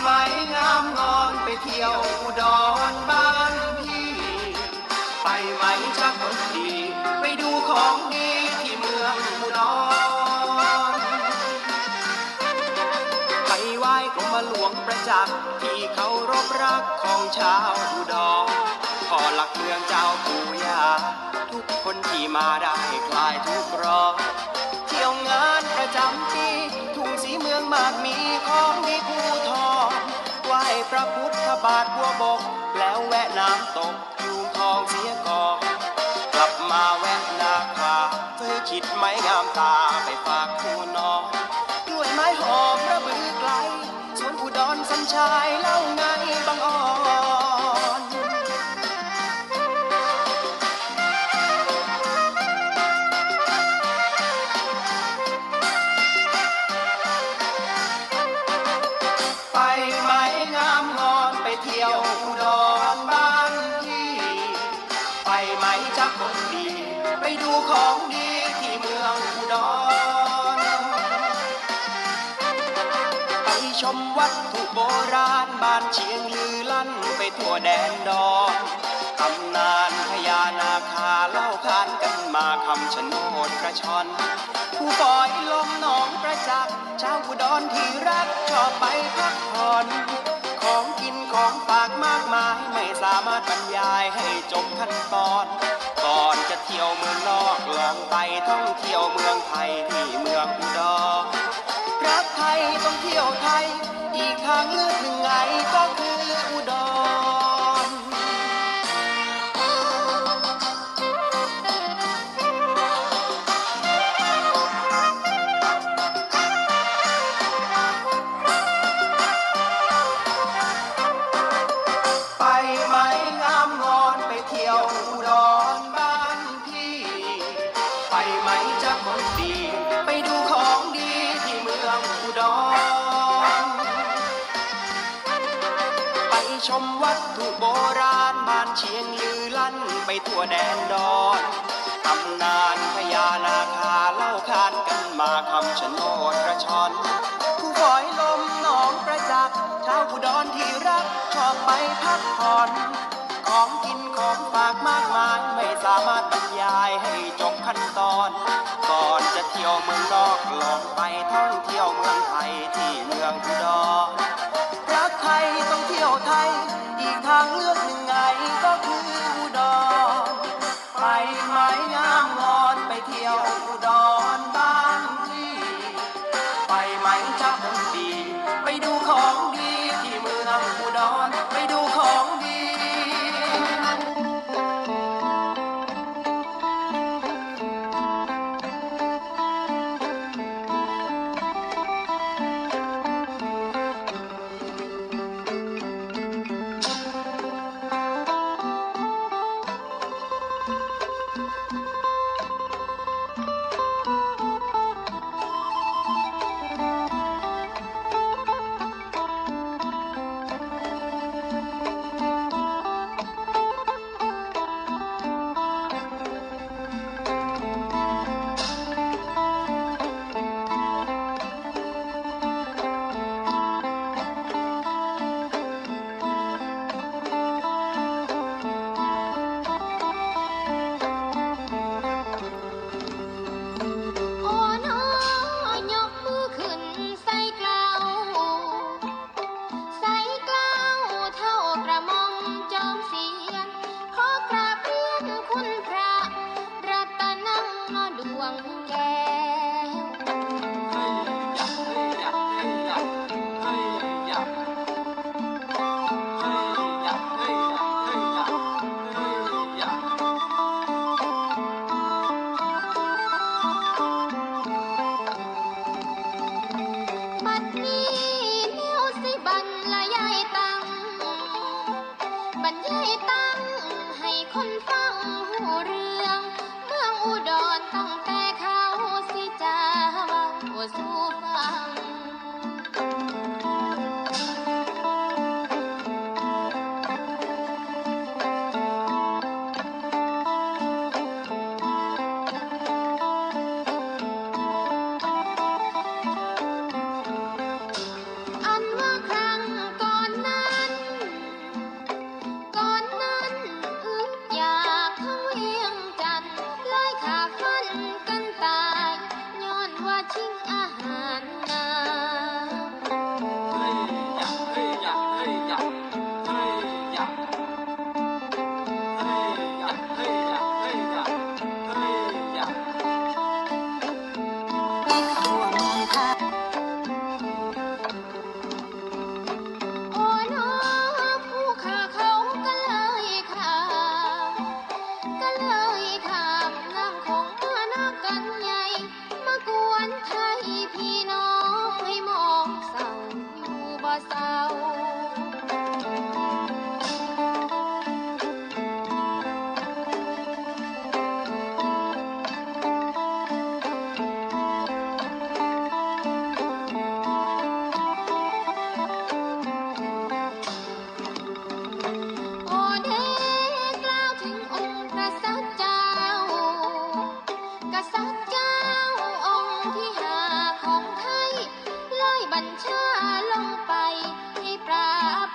ไหมงามงอนไปเที่ยวอุดรบ้านพี่ ไปไหมจักคนดี ไปดูของดีที่เมืองอุดรไปไหว้กรมหลวงประจักษ์ที่เขารบรักของชาวอุดรพอหลักเมืองเจ้าปู่ย่าทุกคนที่มาได้คลายทุกร้อน เที่ยวงานประจำปีทุ่งสีเมืองมากมีของดีภูทรไหว้พระพุทธบาทบัวบก แล้วแวะน้ำตกยูงทองเสียก่อนกลับมาแวะนาคาซื้อขิดไม้งามตาไปฝากคู่น้องกล้วยไม้หอมระบือไกลสวนอุดรสัญชายเล่า ดูของดีที่เมืองอุดรไปชมวัตถุโบราณบ้านเชียงลือลั่นไปทั่วแดนดอนตำนานพญานาคาเล่าขานกันมาคำชะโนดกระชอนผู้ปล่อยลมหนองประจักษ์ชาวอุดรที่รักชอบไปพักผ่อนของกินของฝากมากมายามารถบรรยายให้จบขั้นตอน ก่อนจะเที่ยวเมืองนอกลองไปท่องเที่ยวเมืองไทยที่เมืองอุดรรักไทยต้องเที่ยวไทยอีกทางเลือกหนึ่ง ไปไหมจะคนดี ไปดูของดีที่เมืองอุดร ไปชมวัตถุโบราณบ้านเชียงลือลั่นไปทั่วแดนดอนตำนานพญานาคาเล่าขานกันมาคำชะโนดกระชอนผู้ฝอยลมหนองประจักษ์ชาวอุดรที่รักชอบไปพักผ่อน ของกินของฝากมากมาย ไม่สามารถบรรยายให้จบขั้นตอน ก่อนจะเที่ยวเมืองนอกลองไปท่องเที่ยวเมืองไทยที่เมืองอุดรรั